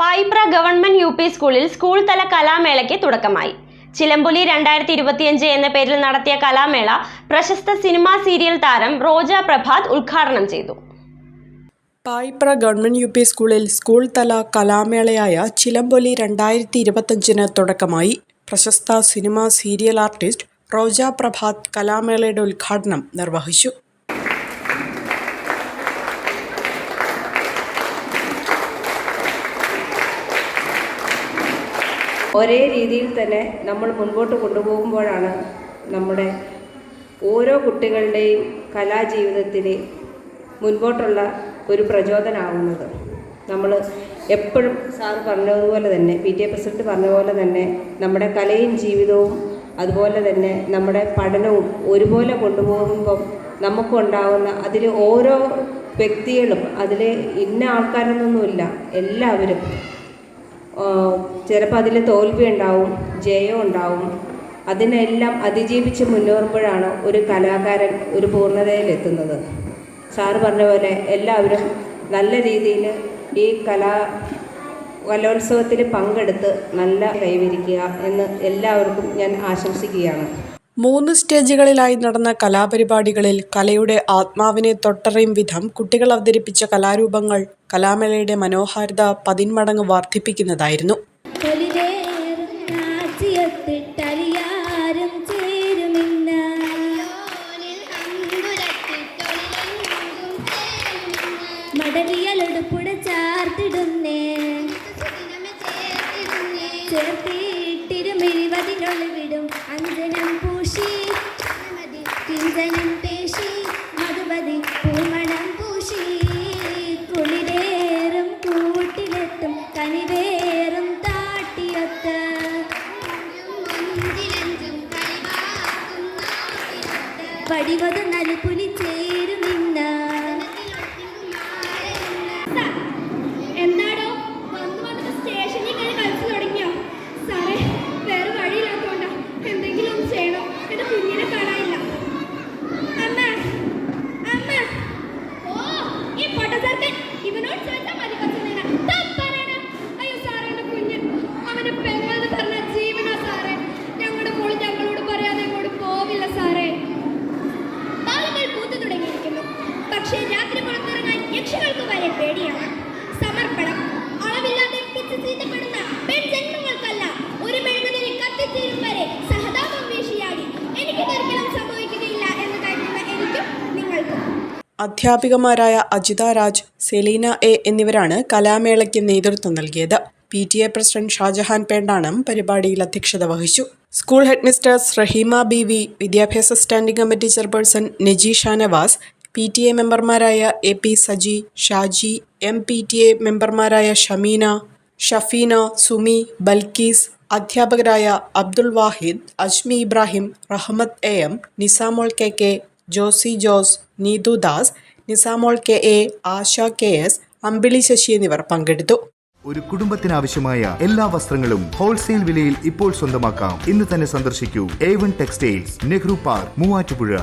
Payipra government U P സ്കൂളിൽ school തല കലാമേളയ്ക്ക് തുടക്കമായി. ചിലമ്പുലി രണ്ടായിരത്തി ഇരുപത്തിയഞ്ച് എന്ന പേരിൽ നടത്തിയ കലാമേള പ്രശസ്ത സിനിമാ സീരിയൽ താരം റോജ പ്രഭാത് ഉദ്ഘാടനം ചെയ്തു. പായിപ്ര ഗവൺമെന്റ് യു പി സ്കൂളിൽ സ്കൂൾ തല കലാമേളയായ ചിലമ്പൊലി രണ്ടായിരത്തി ഇരുപത്തഞ്ചിന് തുടക്കമായി പ്രശസ്ത cinema serial artist Roja Prabhat കലാമേളയുടെ ഉദ്ഘാടനം നിർവഹിച്ചു. ഒരേ രീതിയിൽ തന്നെ നമ്മൾ മുൻപോട്ട് കൊണ്ടുപോകുമ്പോഴാണ് നമ്മുടെ ഓരോ കുട്ടികളുടെയും കലാജീവിതത്തിൽ മുൻപോട്ടുള്ള ഒരു പ്രചോദനമാകുന്നത് നമ്മൾ എപ്പോഴും സാർ പറഞ്ഞതുപോലെ തന്നെ പി ടി എ പ്രസിഡന്റ് പറഞ്ഞ പോലെ തന്നെ നമ്മുടെ കലയും ജീവിതവും അതുപോലെ തന്നെ നമ്മുടെ പഠനവും ഒരുപോലെ കൊണ്ടുപോകുമ്പം നമുക്കുണ്ടാവുന്ന അതിൽ ഓരോ വ്യക്തികളും അതിൽ ഇന്ന ആൾക്കാരെന്നൊന്നുമില്ല എല്ലാവരും ചിലപ്പോൾ അതിൽ തോൽവി ഉണ്ടാവും ജയം ഉണ്ടാവും. അതിനെല്ലാം അതിജീവിച്ച് മുന്നേറുമ്പോഴാണ് ഒരു കലാകാരൻ ഒരു പൂർണതയിലെത്തുന്നത് സാറ് പറഞ്ഞ പോലെ എല്ലാവരും നല്ല രീതിയിൽ ഈ കലാ കലോത്സവത്തിൽ പങ്കെടുത്ത് നല്ല കൈവരിക്കുക എന്ന് എല്ലാവർക്കും ഞാൻ ആശംസിക്കുകയാണ്. മൂന്ന് സ്റ്റേജുകളിലായി നടന്ന കലാപരിപാടികളിൽ കലയുടെ ആത്മാവിനെ തൊട്ടറിയും വിധം കുട്ടികൾ അവതരിപ്പിച്ച കലാരൂപങ്ങൾ കലാമേളയുടെ മനോഹാരിത പതിന്മടങ്ങ് വർദ്ധിപ്പിക്കുന്നതായിരുന്നു. ചേർത്തിട്ടിരുമിഴിവതികൾ വിടും മടലിയലൊടുപ്പുട ചാർത്തിടുന്നേ. വടിവത് നലുപുലി ചേരുമിന്ന അധ്യാപികമാരായ അജിത രാജ് സെലീന എ എന്നിവരാണ് കലാമേളയ്ക്ക് നേതൃത്വം നൽകിയത്. P T A president Shajahan Pendanam പരിപാടിയിൽ അധ്യക്ഷത വഹിച്ചു. School headmistress Raheema B V വിദ്യാഭ്യാസ standing committee chairperson Naji Shanavas P T A മെമ്പർമാരായ A P Saji Shaji M P T A മെമ്പർമാരായ ഷമീന ഷഫീന സുമി ബൽക്കീസ് അധ്യാപകരായ Abdul Wahid Ajmi Ibrahim Rahmath A M Nisamol K K Josy Jose Neethu Das Nisamol K A Asha K S Ambili Sasi എന്നിവർ പങ്കെടുത്തു. ഒരു കുടുംബത്തിനാവശ്യമായ എല്ലാ വസ്ത്രങ്ങളും wholesale വിലയിൽ ഇപ്പോൾ സ്വന്തമാക്കാം. ഇന്ന് തന്നെ സന്ദർശിക്കൂ. A one textiles Nehru park Muvattupuzha.